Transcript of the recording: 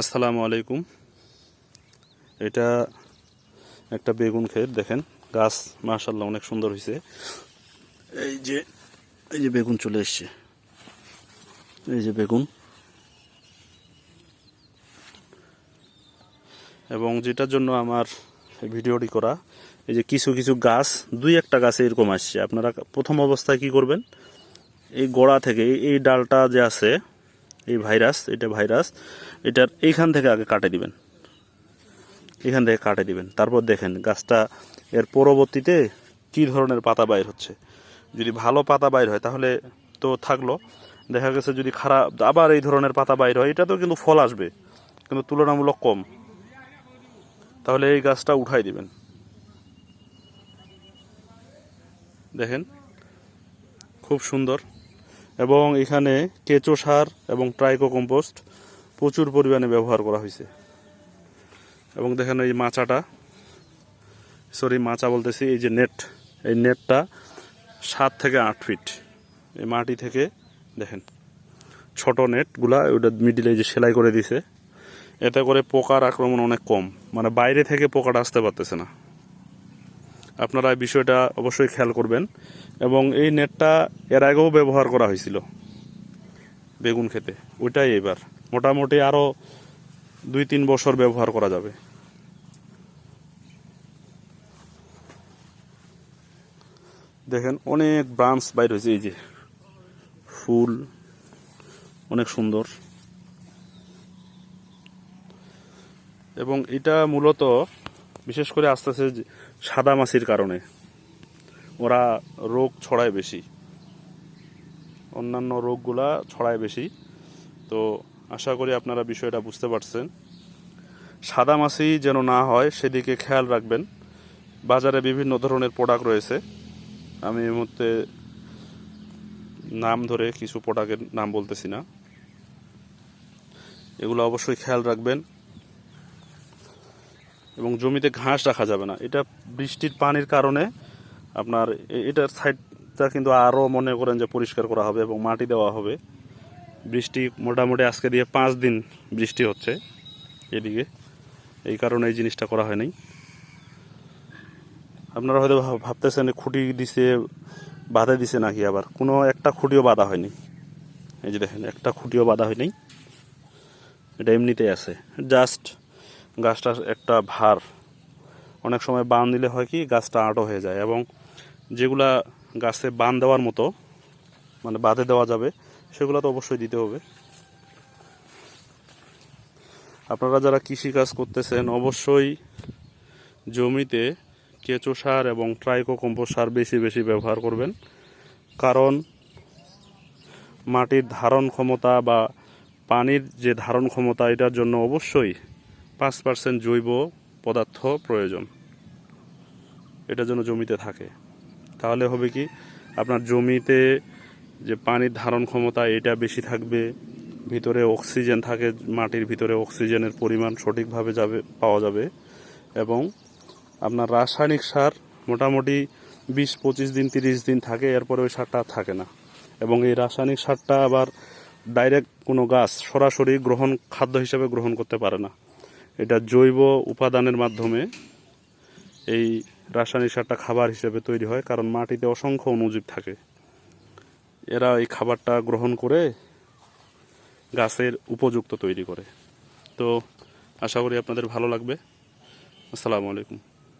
আসসালামু আলাইকুম। এটা একটা বেগুন ক্ষেত, দেখেন। গাছ মাশাল্লাহ অনেক সুন্দর হয়েছে এই যে এই যে বেগুন চলে এসছে। এই যে বেগুন। এবং যেটার জন্য আমার ভিডিওটি করা, এই যে কিছু কিছু গাছ, দুই একটা গাছে এরকম আসছে। আপনারা প্রথম অবস্থায় কি করবেন? এই গোড়া থেকে, এই ডালটা যে আছে এই ভাইরাস, এটা ভাইরাস, এটার এইখান থেকে আগে কাটে দিবেন। এখান থেকে কাটে দিবেন। তারপর দেখেন গাছটা এর পরবর্তীতে কি ধরনের পাতা বাইর হচ্ছে। যদি ভালো পাতা বাইর হয়, তাহলে তো থাকল। দেখা গেছে যদি খারাপ, আবার এই ধরনের পাতা বাইর হয় এটা তো কিন্তু ফল আসবে। কিন্তু তুলনামূলক কম। তাহলে এই গাছটা উঠাই দিবেন। দেখেন, খুব সুন্দর। এবং এখানে কেঁচো সার এবং ট্রাইকো কম্পোস্ট প্রচুর পরিমাণে ব্যবহার করা হয়েছে। এবং দেখেন এই মাচাটা, সরি, মাচা বলতেছি, এই যে নেট, এই নেটটা সাত থেকে আট ফিট। এই মাটি থেকে, দেখেন, ছোট নেটগুলা ওটা মিডিলে যে সেলাই করে দিছে। এতে করে পোকার আক্রমণ অনেক কম। মানে বাইরে থেকে পোকাটা আসতে পারতেছে না। আপনারা এই বিষয়টা অবশ্যই খেয়াল করবেন। এবং এই নেটটা এর আগেও ব্যবহার করা হয়েছিল বেগুন খেতে ওইটাই এবার। মোটামুটি আরও দুই তিন বছর ব্যবহার করা যাবে। দেখেন, অনেক ব্রাঞ্চ বাইর হয়েছে। এই যে ফুল অনেক সুন্দর। এবং এটা মূলত বিশেষ করে আস্তে আস্তে সাদা মাছির কারণে। ওরা রোগ ছড়ায় বেশি। অন্যান্য রোগগুলা ছড়ায় বেশি। তো আশা করি আপনারা বিষয়টা বুঝতে পারছেন। সাদা মাছি যেন না হয়, সেদিকে খেয়াল রাখবেন। বাজারে বিভিন্ন ধরনের প্রোডাক্ট রয়েছে। আমি এই মুহূর্তে নাম ধরে কিছু প্রোডাক্টের নাম বলতেছি না। এগুলো অবশ্যই খেয়াল রাখবেন। এবং জমিতে ঘাস রাখা যাবে না। এটা বৃষ্টির পানির কারণে আপনার এটার সাইডটা কিন্তু আরও মনে করেন যে পরিষ্কার করা হবে এবং মাটি দেওয়া হবে। বৃষ্টি মোটামুটি আজকে দিয়ে পাঁচ দিন বৃষ্টি হচ্ছে এদিকে। এই কারণে এই জিনিসটা করা হয় নাই আপনারা হয়তো ভাবতেছেন, খুঁটি দিছে, বাধা দিছে নাকি আবার? কোনো একটা খুঁটিও বাধা হয়নি। এই যে দেখেন, একটা খুঁটিও বাধা হয়নি। এটা এমনিতেই আছে। জাস্ট গাছটার একটা ভার। অনেক সময় বান দিলে হয় কি, গাছটা আঁটো হয়ে যায় এবং যেগুলা গাছে বান দেওয়ার মতো মানে বাঁধে দেওয়া যাবে, সেগুলো তো অবশ্যই দিতে হবে। আপনারা যারা কৃষি কাজ করতেছেন, অবশ্যই জমিতে কেঁচো সার এবং ট্রাইকো কম্পোস্ট সার বেশি বেশি ব্যবহার করবেন। কারণ মাটির ধারণ ক্ষমতা বা পানির যে ধারণ ক্ষমতা, এটার জন্য অবশ্যই পাঁচ পার্সেন্ট জৈব পদার্থ প্রয়োজন। এটার জন্য জমিতে থাকে। তাহলে হবে কি, আপনার জমিতে যে পানির ধারণ ক্ষমতা এটা বেশি থাকবে, ভিতরে অক্সিজেন থাকে, মাটির ভিতরে অক্সিজেনের পরিমাণ সঠিকভাবে যাবে, পাওয়া যাবে এবং আপনার রাসায়নিক সার মোটামুটি বিশ পঁচিশ দিন, তিরিশ দিন থাকে, এরপরে ওই সারটা থাকে না। এবং এই রাসায়নিক সারটা আবার ডাইরেক্ট কোনো গাছ সরাসরি গ্রহণ, খাদ্য হিসেবে গ্রহণ করতে পারে না। এটা জৈব উপাদানের মাধ্যমে এই রাসায়নিক সারটা খাবার হিসেবে তৈরি হয়, কারণ মাটিতে অসংখ্য অনুজীব থাকে। এরা এই খাবারটা গ্রহণ করে গাছের উপযুক্ত তৈরি করে। তো আশা করি আপনাদের ভালো লাগবে। আসসালামু আলাইকুম।